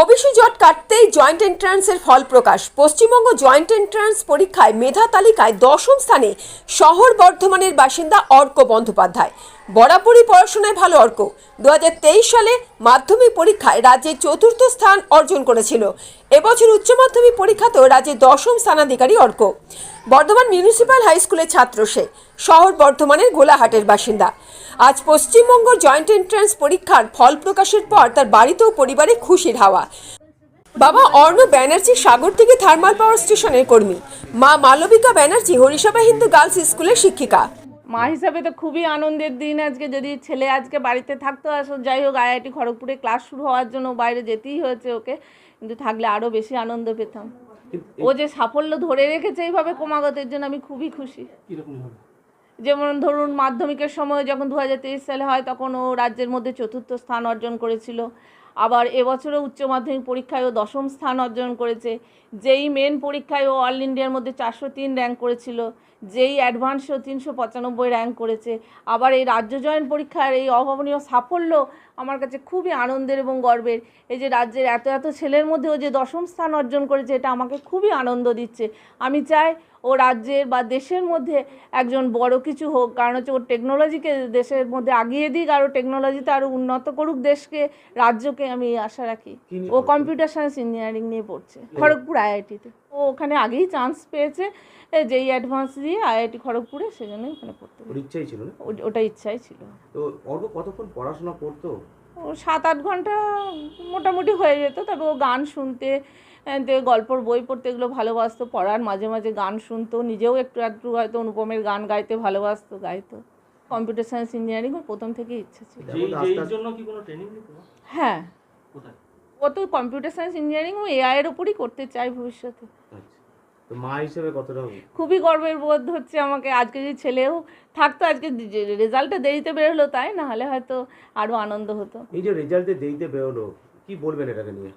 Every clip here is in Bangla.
ওবিসি জট কাটতেই জয়েন্ট এন্ট্রান্সের ফল প্রকাশ। পশ্চিমবঙ্গ জয়েন্ট এন্ট্রান্স পরীক্ষায় মেধা তালিকায় দশম স্থানে শহর বর্ধমানের বাসিন্দা অর্ক বন্দ্যোপাধ্যায়। বরাবরই পড়াশোনায় ভালো অর্ক। দু হাজার তেইশ সালে মাধ্যমিক পরীক্ষায় রাজ্যে চতুর্থ স্থান অর্জন করেছিল। এবছর উচ্চ মাধ্যমিক পরীক্ষাতেও রাজ্যে দশম স্থানাধিকারী অর্ক। বর্ধমান মিউনিসিপ্যাল হাই স্কুলের ছাত্র সে। শহর বর্ধমানের গোলাহাটের বাসিন্দা। আজ পশ্চিমবঙ্গ জয়েন্ট এন্ট্রান্স পরীক্ষার ফল প্রকাশের পর তার বাড়িতেও পরিবারে খুশির হাওয়া। বাবা অর্ণ ব্যানার্জি সাগর থেকে থার্মাল পাওয়ার স্টেশনের কর্মী। মা মালবিকা ব্যানার্জি হরিসভা হিন্দু গার্লস স্কুলের শিক্ষিকা। মা হিসাবে তো খুবই আনন্দের দিন আজকে। যদি ছেলে আজকে বাড়িতে থাকতো আসলে যাই হোক আইআইটি খড়গপুরে ক্লাস শুরু হওয়ার জন্য বাইরে যেতেই হয়েছে ওকে। কিন্তু থাকলে আরও বেশি আনন্দ পেতাম। ও যে সাফল্য ধরে রেখেছে এইভাবে ক্রমাগতের জন্য আমি খুবই খুশি। যেমন ধরুন মাধ্যমিকের সময় যখন দু হাজার তেইশ সালে হয় তখন ও রাজ্যের মধ্যে চতুর্থ স্থান অর্জন করেছিল। আবার এবছরও উচ্চ মাধ্যমিক পরীক্ষায় ও দশম স্থান অর্জন করেছে। যেই মেন পরীক্ষায় ও অল ইন্ডিয়ার মধ্যে চারশো তিন র্যাঙ্ক করেছিল, যেই অ্যাডভান্সও তিনশো পঁচানব্বই র্যাঙ্ক করেছে। আবার এই রাজ্য জয়েন পরীক্ষার এই অভাবনীয় সাফল্য আমার কাছে খুবই আনন্দের এবং গর্বের। এই যে রাজ্যের এত এত ছেলের মধ্যেও যে দশম স্থান অর্জন করেছে, এটা আমাকে খুবই আনন্দ দিচ্ছে। আমি চাই ও রাজ্যের বা দেশের মধ্যে একজন বড় কিছু হোক। কারণ হচ্ছে ওর টেকনোলজিকে দেশের মধ্যে আগিয়ে দিক আরও টেকনোলজিতে আরও উন্নত করুক দেশকে রাজ্যকে আমি আশা রাখি। ও কম্পিউটার সায়েন্স ইঞ্জিনিয়ারিং নিয়ে পড়ছে। খড়গপুর আইআইটিতে ও ওখানে আগেই চান্স পেয়েছে যেই অ্যাডভান্স দিয়ে আইআইটি খড়গপুরে সেজন্যই ওখানে পড়তে ইচ্ছাই ছিল না? ওটা ইচ্ছাই ছিল। তো অল্প কতক্ষণ পড়াশোনা করতো? ও সাত আট ঘণ্টা মোটামুটি হয়ে যেত তবে ও গান শুনতে গল্পর বই পড়তে এগুলো ভালোবাসতো পড়ার মাঝে মাঝে গান শুনতো নিজেও একটু একটু হয়তো অনুপমের গান গাইতে ভালোবাসতো গাইতো। কম্পিউটার সায়েন্স ইঞ্জিনিয়ারিং প্রথম থেকেই ইচ্ছা ছিল। হ্যাঁ। ও তো কম্পিউটার সায়েন্স ইঞ্জিনিয়ারিং ও এআই এর উপরই করতে চাই ভবিষ্যতে। আচ্ছা। মা হিসেবে কতটা খুবই গর্বের বোধ হচ্ছে আমাকে। আজকে যে ছেলেও থাকতো আজকে রেজাল্টটা দেরিতে বেরোলো তাই না? হলে হয়তো আরও আনন্দ হতো। এই যে রেজাল্টে দেরিতে বেরোলো কি বলবেন এটাকে নিয়ে?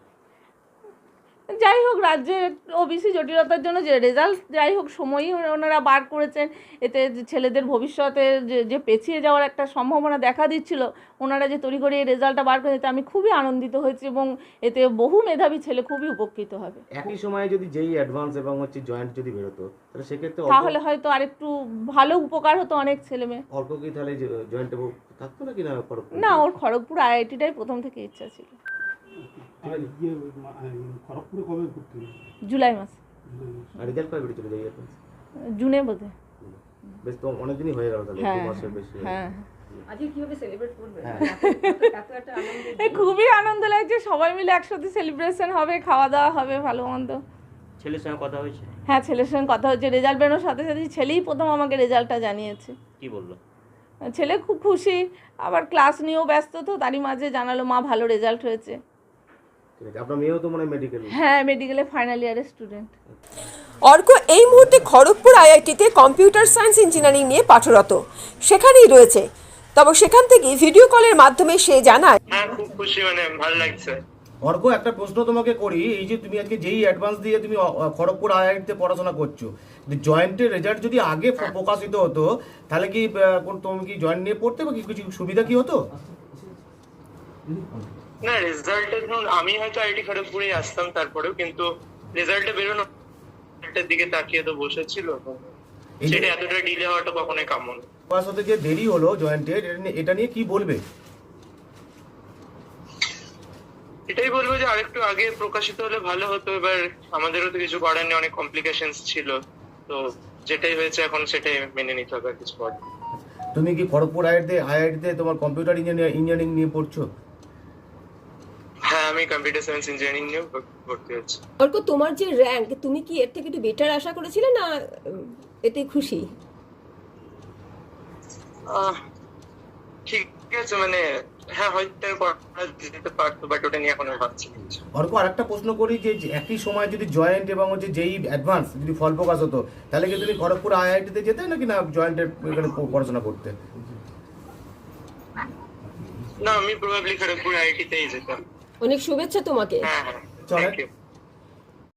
যাই হোক রাজ্যের ওবিসি জটিলতার জন্য যে রেজাল্ট যাই হোক সময়ই ওনারা বার করেছেন। এতে যে ছেলেদের ভবিষ্যতে যে যে পেছিয়ে যাওয়ার একটা সম্ভাবনা দেখা দিচ্ছিল ওনারা যে তৈরি করে এই রেজাল্টটা বার করে এতে আমি খুবই আনন্দিত হয়েছি এবং এতে বহু মেধাবী ছেলে খুবই উপকৃত হবে। একই সময়ে যদি যেই অ্যাডভান্স এবং হচ্ছে জয়েন্ট যদি বেরোতো তাহলে সেক্ষেত্রে তাহলে হয়তো আরেকটু ভালো উপকার হতো অনেক ছেলে মেয়ে। অল্প কি তাহলে জয়েন্টে থাকতো নাকি না? না ওর খড়গপুর আইআইটিটাই প্রথম থেকে ইচ্ছা ছিল। আর ইয়ে খড়গপুরে কবে ভর্তি? জুলাই মাস। আর রেজাল্ট কবে বেরিয়েছিল যেই? জুনে বোধহয়। বেশ তো অনেকদিনই হয়ে গেল তাহলে দু হ্যাঁ মাসের বেশি। হ্যাঁ। হ্যাঁ। খুবই আনন্দ লাগছে সবাই মিলে একসাথে সেলিব্রেশন হবে খাওয়া দাওয়া হবে ভালো মন্দ। ছেলের সঙ্গে কথা হয়েছে? হ্যাঁ ছেলের সঙ্গে কথা হচ্ছে রেজাল্ট বেরোনোর সাথে সাথে ছেলেই প্রথম আমাকে রেজাল্টটা জানিয়েছে। কি বলল? ছেলে খুব খুশি আবার ক্লাস নিয়েও ব্যস্ত তো তারই মাঝে জানালো মা ভালো রেজাল্ট হয়েছে। আপনার মেয়েও তো মনে মেডিকেল হ্যাঁ মেডিকেলে ফাইনাল ইয়ারের স্টুডেন্ট অর্ক এই মুহূর্তে খড়গপুর আইআইটিতে কম্পিউটার সায়েন্স ইঞ্জিনিয়ারিং নিয়ে পাঠরত। সেখানেই রয়েছে। তবে সেখান থেকে ভিডিও কলের মাধ্যমে সে জানায় হ্যাঁ খুব খুশি মানে ভালো লাগছে। অর্ক একটা প্রশ্ন তোমাকে করি। এই যে তুমি আজকে যেই অ্যাডভান্স দিয়ে তুমি খড়গপুর আইআইটিতে পড়াশোনা করছ জয়েন্টের রেজাল্ট যদি আগে প্রকাশিত হতো তাহলে কি তুমি কি জয়েন্ট নিয়ে পড়তে বা কি কিছু সুবিধা কি হতো? না রেজাল্টে ধরুন আমি হয়তো আইটি খড়গপুরেই আসতাম তারপরেও কিন্তু রেজাল্টে বেরোনো রেজাল্টের দিকে তাকিয়ে তো বসেছিল। সেটা এতটা ডিলে হওয়াটা কখনোই কাম্য না পাস হতে যে দেরি হলো জয়েন্টের এটা নিয়ে- কি বলবে? এটাই বলব যে আরেকটু আগে প্রকাশিত হলে ভালো হতো এবার আমাদেরও তো কিছু করার নেই অনেক কমপ্লিকেশনস ছিল। তো যেটাই হয়েছে এখন সেটাই মেনে নিতে হবে কিছু করার তুমি কি খড়গপুর আইআইটিতে আইআইটিতে তোমার কম্পিউটার ইঞ্জিনিয়ার ইঞ্জিনিয়ারিং নিয়ে পড়ছো? আমি কম্পিউটার সায়েন্স ইঞ্জিনিয়ারিং নিয়েও ভর্তি হচ্ছি। অর্ক তোমার যে র্যাঙ্ক তুমি কি এর থেকে একটু বেটার আশা করেছিলে না এতে খুশি? ঠিক আছে মানে হ্যাঁ হয়তো আর করা যেতে পারতো বাট ওটা নিয়ে এখন ভাবছি। অর্ক আরেকটা প্রশ্ন করি যে একই সময় যদি জয়েন্ট এবং হচ্ছে যেই অ্যাডভান্স যদি ফল প্রকাশ হতো তাহলে কি তুমি খড়গপুর আইআইটিতে যেতে নাকি না জয়েন্টের এখানে পড়াশোনা করতে? না আমি প্রবাবলি খড়গপুর আইআইটি তেই যেতাম। অনেক শুভেচ্ছা তোমাকে। হ্যাঁ হ্যাঁ চলে